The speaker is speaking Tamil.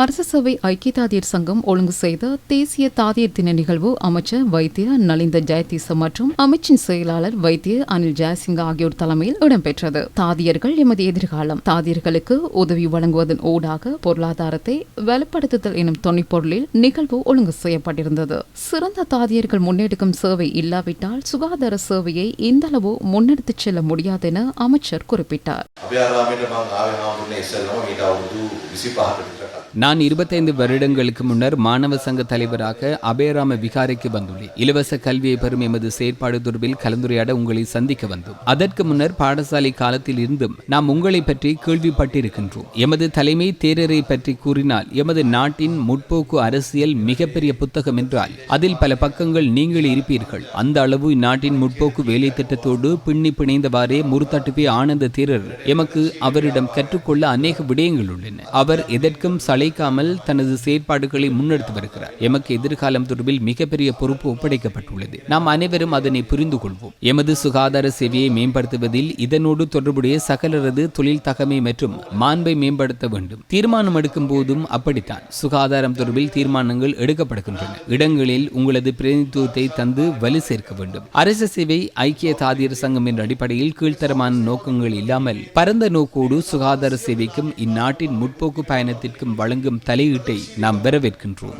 அரசு சேவை ஐக்கிய தாதியர் சங்கம் ஒழுங்கு செய்த தேசிய தாதியர் தின நிகழ்வு அமைச்சர் வைத்திய நலிந்த ஜெயதீச மற்றும் அமைச்சின் செயலாளர் வைத்திய அனில் ஜெயசிங் ஆகியோர் தலைமையில் இடம்பெற்றது. தாதியர்கள் எமது எதிர்காலம். தாதியர்களுக்கு உதவி வழங்குவதன் ஊடாக பொருளாதாரத்தை வலுப்படுத்துதல் எனும் துணைப்பொருளில் நிகழ்வு ஒழுங்கு செய்யப்பட்டிருந்தது. சிறந்த தாதியர்கள் முன்னெடுக்கும் சேவை இல்லாவிட்டால் சுகாதார சேவையை இந்தளவு முன்னெடுத்துச் செல்ல முடியாது என அமைச்சர் குறிப்பிட்டார். நான் இருபத்தைந்து வருடங்களுக்கு முன்னர் மாணவ சங்க தலைவராக அபயராம விகாரைக்கு வந்துள்ளேன். இலவச கல்வியை பெறும் எமது செயற்பாடு தொடர்பில் கலந்துரையாட உங்களை சந்திக்க வந்தோம். அதற்கு முன்னர் பாடசாலை காலத்தில் இருந்தும் நாம் உங்களை பற்றி கேள்விப்பட்டிருக்கின்றோம். எமது தலைமை தேரரை பற்றி கூறினால் எமது நாட்டின் முற்போக்கு அரசியல் மிகப்பெரிய புத்தகம் என்றால் அதில் பல பக்கங்கள் நீங்கள் இருப்பீர்கள். அந்த அளவு இந்நாட்டின் முற்போக்கு வேலை திட்டத்தோடு பின்னி பிணைந்தவாறே முறுத்தாட்டுப்பி ஆனந்த தேரர். எமக்கு அவரிடம் கற்றுக்கொள்ள அநேக விடயங்கள் உள்ளன. அவர் எதற்கும் சலை சளைக்காமல் தனது செயற்பாடுகளை முன்னெடுத்து வருகிறார். எமக்கு எதிர்காலம் தொடர்பில் மிகப்பெரிய பொறுப்பு ஒப்படைக்கப்பட்டுள்ளது. நாம் அனைவரும் அதனை புரிந்து கொள்வோம். எமது சுகாதார சேவையை மேம்படுத்துவதில் இதனோடு தொடர்புடைய சகலரது தொழில் தகமை மற்றும் மாண்பை மேம்படுத்த வேண்டும். தீர்மானம் எடுக்கும் போதும் அப்படித்தான். சுகாதாரம் தொடர்பில் தீர்மானங்கள் எடுக்கப்படுகின்றன. இடங்களில் உங்களது பிரதிநிதித்துவத்தை தந்து வலு சேர்க்க வேண்டும். அரசு சேவை ஐக்கிய தாதியர் சங்கம் என்ற அடிப்படையில் கீழ்த்தரமான நோக்கங்கள் இல்லாமல் பரந்த நோக்கோடு சுகாதார சேவைக்கும் இந்நாட்டின் முற்போக்கு பயணத்திற்கும் வழங்கும் தலையீட்டை நாம் வரவேற்கின்றோம்.